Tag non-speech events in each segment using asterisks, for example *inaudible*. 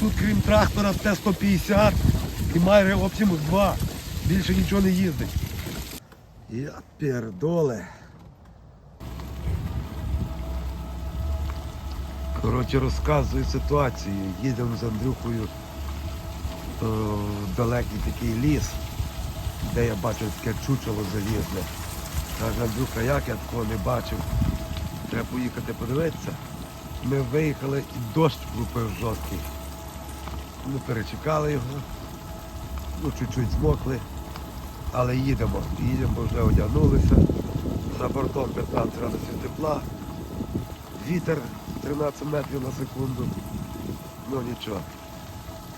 тут крім трактора Т-150 і Майри Optimus 2. Більше нічого не їздить. Я пердоле. Коротше, розказую ситуацію. Їдемо з Андрюхою е, в далекий такий ліс, де я бачив таке чучело залізне. Каже, Андрюха, як я такого не бачив. Треба поїхати подивитися. Ми виїхали і дощ лупив жорсткий. Ми перечекали його, ну чуть-чуть змокли, але їдемо. Їдемо, вже одягнулися. За бортом 15 градусів тепла, вітер 13 метрів на секунду. Ну нічого.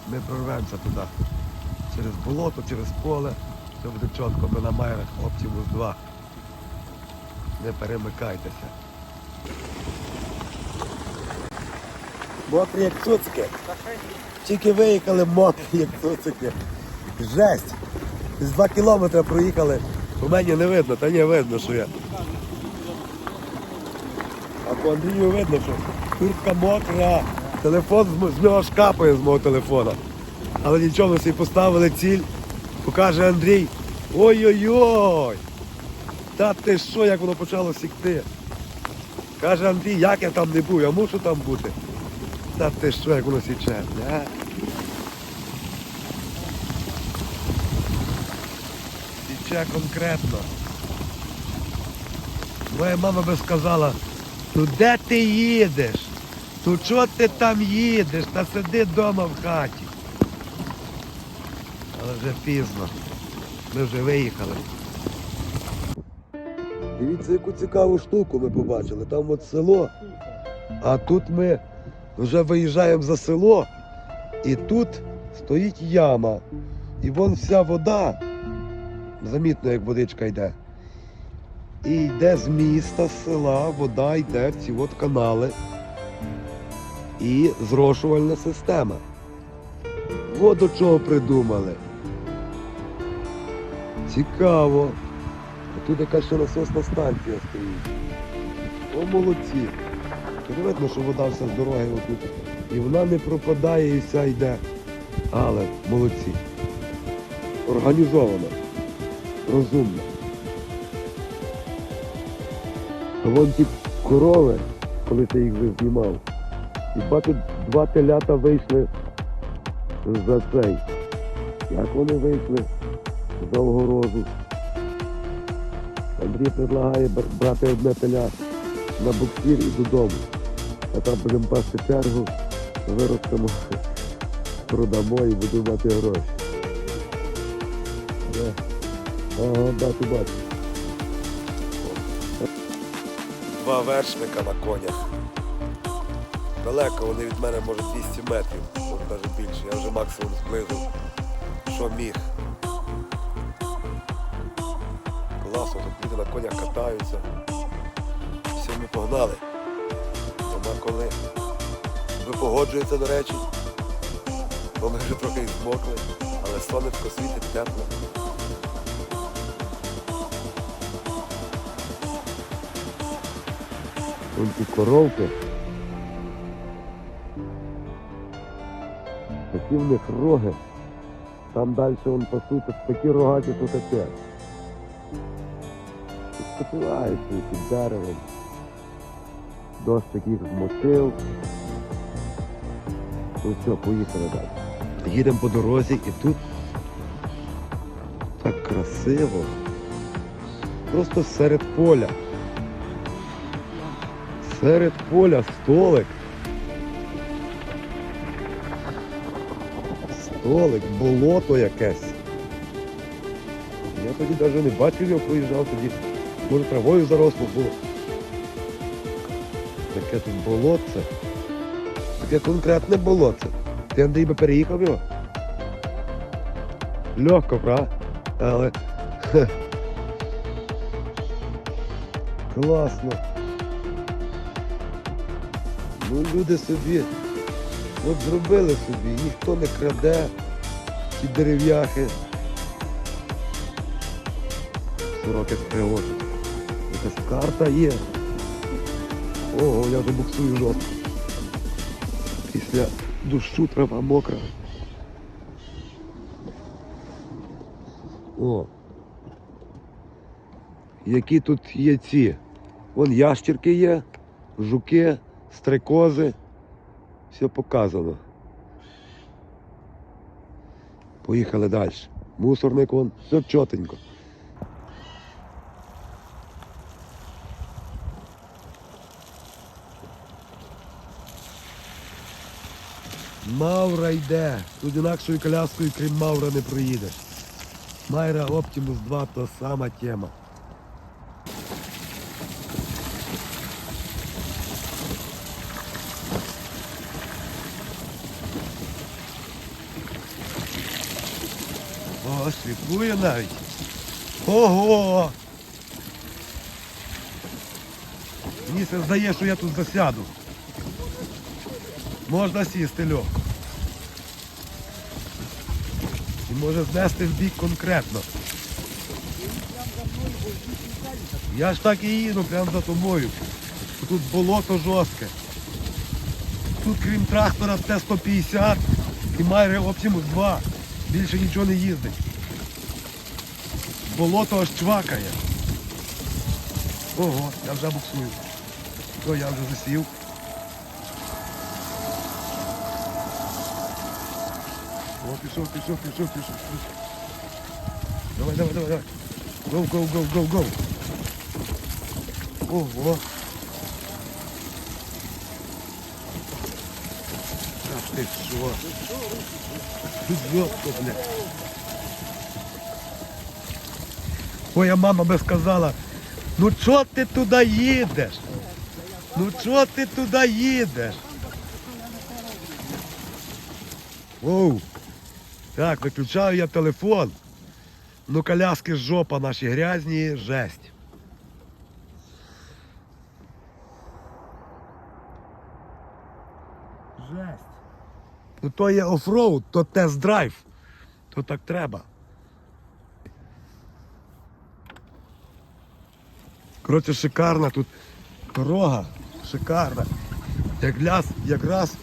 Ми прорвемося туди. Через болото, через поле. Все буде чітко, ми на майрах Optimus 2. Не перемикайтеся. Мокрі як цуцики. Тільки виїхали мокрі *laughs* як цуцики. Жесть. З два кілометри проїхали. У мене не видно, та ні, видно, що я. А по Андрію видно, що куртка мокра. Телефон з, нього шкапає з мого телефона. Але нічого, собі поставили ціль. Покаже Андрій. Ой-ой-ой! Та ти що, як воно почало сікти? Каже Андрій, як я там не був, я мушу там бути. Та ти що, як воно січе? А? Січе конкретно. Моя мама би сказала, ну де ти їдеш? Ну чого ти там їдеш? Та сиди вдома в хаті. Але вже пізно. Ми вже виїхали. Дивіться, яку цікаву штуку ми побачили. Там от село. А тут ми вже виїжджаємо за село, і тут стоїть яма. І вон вся вода, замітно, як водичка йде. І йде з міста, з села, вода йде в ці от канали. І зрошувальна система. От до чого придумали. Цікаво. А тут якась ще насосна станція стоїть. О, молодці. Тут видно, що вода вся з дороги отут. І вона не пропадає і вся йде. Але молодці. Організовано. Розумно. Вон ті корови, коли ти їх вже знімав. І бачу, два телята вийшли за цей. Як вони вийшли за огорожу. Андрій предлагає брати одне теля на буксир і додому. А там будемо пасти чергу, виростемо, продамо і будемо мати гроші. Ага, бачу, бачу. Два вершника на конях. Далеко вони від мене, може, 200 метрів, може навіть більше. Я вже максимум зблизив, що міг. Класно, тут люди на конях катаються. Всі ми погнали. Нема коли. Ви погоджуєте, до речі. Бо ми вже трохи і змокли, але сонечко світить тепло. Вон ті коровки. Такі в них роги. Там далі вон пасуться такі рогаті, то таке. Спочиваються під деревом. Дощик їх змочив. Ну все, поїхали далі. Їдемо по дорозі і тут так красиво. Просто серед поля. Серед поля столик. Столик, болото якесь. Я тоді навіть не бачив його, проїжджав тоді. Може травою заросло було. Таке тут болотце. Таке конкретне болотце. Ти Андрій би переїхав його? Легко, правда? Але. хе. Класно. Ну люди собі от зробили собі, ніхто не краде ці дерев'яхи. Сороки скривочуть. Якась карта є. Ого, я вже буксую жорстко. Після дощу трава мокра. О. Які тут є ці? Вон ящерки є, жуки, стрекози. Все показано. Поїхали далі. Мусорник вон, все чотенько. Мавра йде. Тут інакшою коляскою, крім Мавра, не проїдеш. Майра Оптимус 2 то сама тема. О, світлує навіть. Ого! Мені здає, що я тут засяду. Можна сісти льох. І може знести в бік конкретно. Я ж так і їду прямо за тобою. Тут болото жорстке. Тут крім трактора Т-150 і Майре Optimus 2. Більше нічого не їздить. Болото аж чвакає. Ого, я вже буксую. О, я вже засів. О, пішов, пішов, пішов, пішов. Давай, давай, давай, давай. Go, go, go, go, go. Ого. Ах що? Тут жорстко, блядь. Моя мама би сказала, ну чого ти туди їдеш? Ну чого ти туди їдеш? Оу. Так, виключаю я телефон. Ну коляски жопа наші грязні, жесть. Жесть. Ну то є офроуд, то тест-драйв. То так треба. Коротше, шикарна тут дорога. Шикарна. Якраз, якраз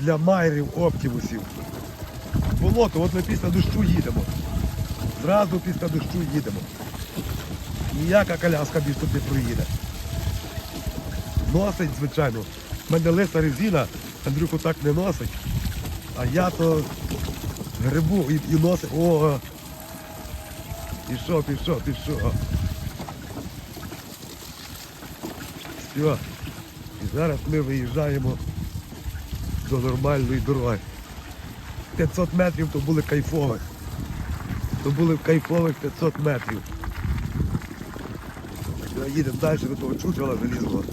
для майрів оптимусів. Болото, от ми після дощу їдемо. Зразу після дощу їдемо. Ніяка коляска більше тут не проїде. Носить, звичайно. У мене лиса резина, Андрюху так не носить. А я то грибу і, і носить. О! Пішов, пішов, пішов. Все. І зараз ми виїжджаємо до нормальної дороги. 500 метрів то були кайфових. То були кайфових 500 метрів. Їдемо далі до того чучела залізного.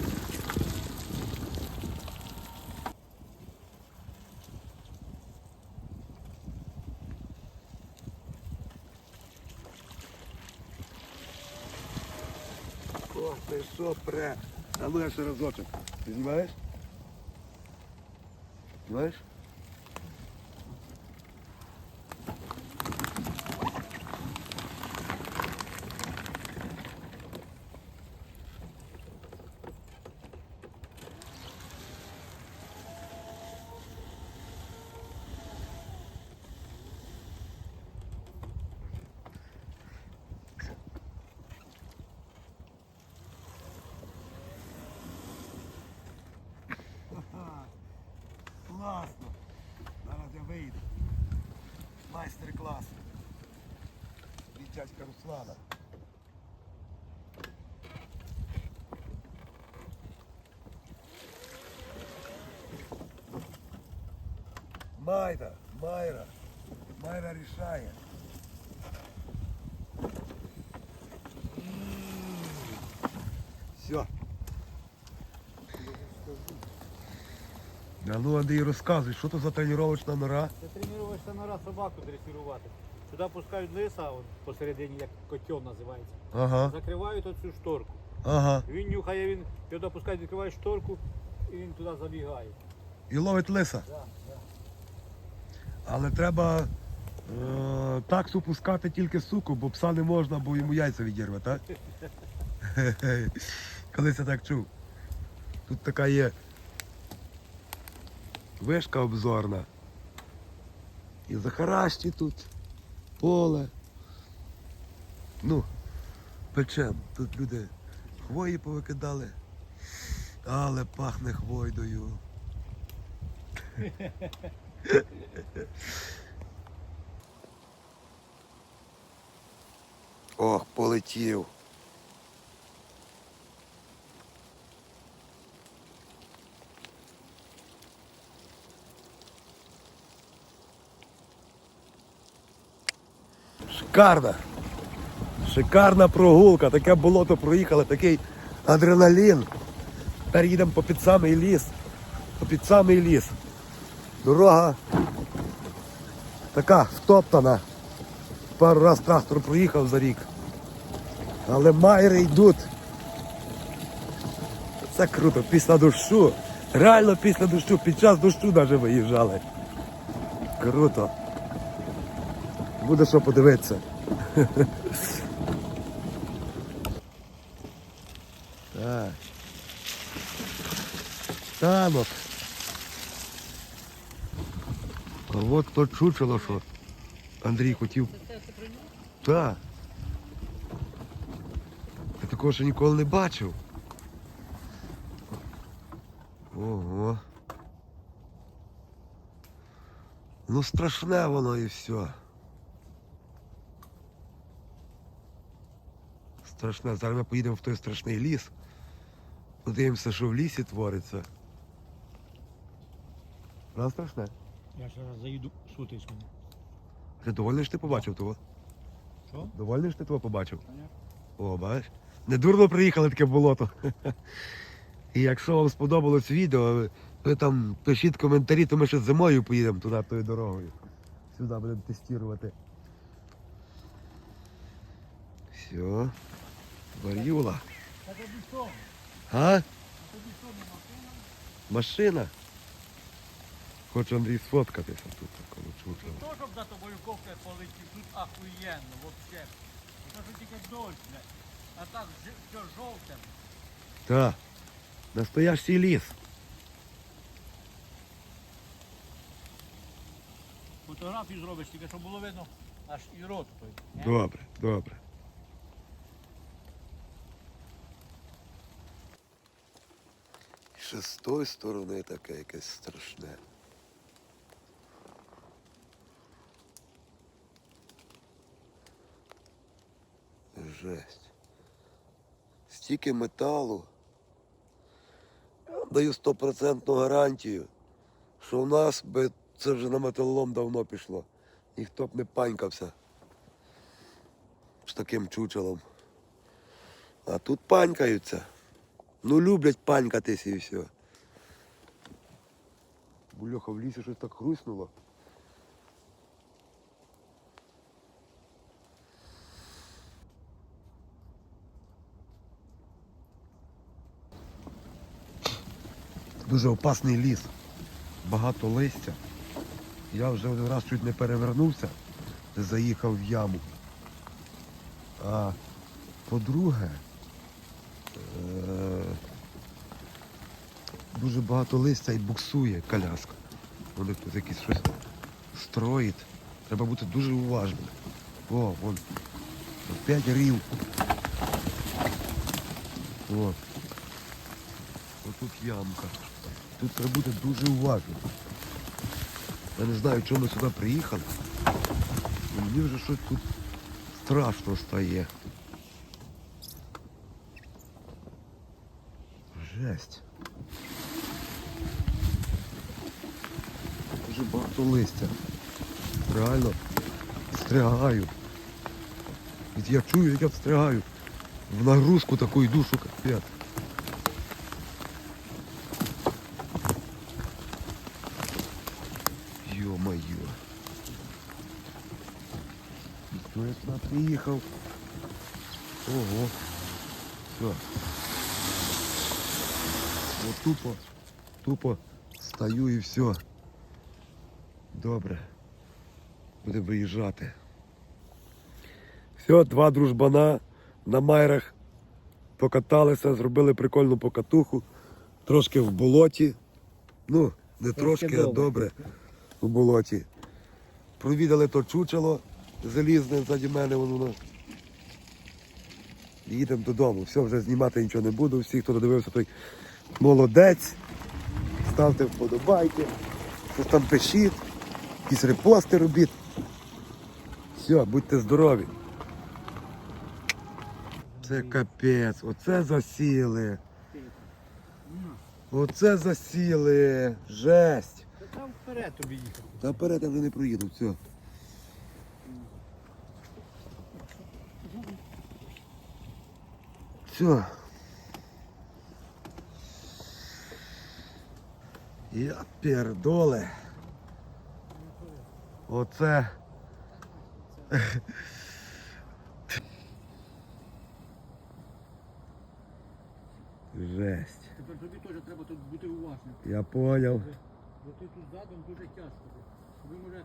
Ох, що пре. А ну я ще разочок. Ти знімаєш? Знімаєш? Майстер-клас. Від дядька Руслана. Майда, Майра. Майра рішає. Все. Ну, Андрій, розказуй, що то за тренувальна нора? Це тренувачна нора собаку дресирувати. Сюди пускають лиса, от посередині, як котел називається. Ага, Закривають оцю шторку. ага. Він нюхає, він його пускають, відкриває шторку і він туди забігає. І ловить лиса. Да, да. Але треба е, таксу пускати тільки суку, бо пса не можна, бо йому яйця відірве, так? *laughs* Колись я так чув. Тут така є Вишка обзорна. І захаращі тут, поле. Ну, печем. Тут люди хвої повикидали, але пахне хвойдою. Ох, полетів. Шикарна. Шикарна прогулка. Таке болото проїхали, такий адреналін. Тепер їдемо по під самий ліс. По під самий ліс. Дорога така втоптана. Пару раз трактор проїхав за рік. Але майри йдуть. Це круто, після дощу. Реально після дощу, під час дощу навіть виїжджали. Круто. Буде що подивитися. Так. Танок. А от то чучело, що Андрій хотів. Так. Я такого ще ніколи не бачив. Ого. Ну страшне воно і все. Страшне. Зараз ми поїдемо в той страшний ліс. Подивимося, що в лісі твориться. Правда страшне? Я ще раз заїду сутись мене. Ти довольний, що ти побачив того? Що? Довольний, що ти того побачив? О, бачиш? Не дурно приїхали таке болото. *laughs* І якщо вам сподобалось відео, ви там пишіть коментарі, то ми ще зимою поїдемо туди тою дорогою. Сюди будемо тестувати. Все. Варюла. Та? А? Машина? Хоче Андрій сфоткатися тут такому чучело. То, щоб за тобою ковка полетів, тут ахуєнно, вообще. Це що тільки дощ, блядь. А так ж- все жовте. Так. Настоящий ліс. Фотографію зробиш, тільки щоб було видно аж і рот той. Добре, добре. Ще з тої сторони таке якесь страшне. Жесть. Стільки металу. Я даю стопроцентну гарантію, що в нас би це вже на металолом давно пішло. Ніхто б не панькався з таким чучелом. А тут панькаються. Ну люблять панькатись і все. Бульоха в лісі щось так хруснуло. Дуже опасний ліс. Багато листя. Я вже один раз чуть не перевернувся, заїхав в яму. А по-друге, дуже багато листя і буксує коляска. Вони тут якісь щось строїть. Треба бути дуже уважним. О, вон. Опять рів. О. Отут ямка. Тут треба бути дуже уважним. Я не знаю, чому ми сюди приїхали. Мені вже щось тут страшно стає. Жесть. Дуже багато листя. Реально стригаю. Від я чую, як я встригаю. В нагрузку таку йду, що капець. Ніхто я сюди приїхав. Ого. Все. От тупо, тупо стою і все. Добре. Буде виїжджати. Все, два дружбана на майрах покаталися, зробили прикольну покатуху, трошки в болоті. Ну, Не Трошки трошки, а добре. у болоті. Провідали то чучело залізне ззаді мене воно. Їдемо додому. Все, вже знімати нічого не буду. Всі, хто додивився, той молодець. Ставте вподобайки. Щось там пишіть, якісь репости робіть. Все, будьте здорові. Це капець, оце засіли. Оце засіли. Жесть. Та Там вперед тобі їхати. Та вперед я вже не проїду, все. Все. Я пердоле. Оце. Жесть. Тепер тобі теж треба тут бути уважним. Я поняв. Бо ти тут задом дуже тяжко. Ви може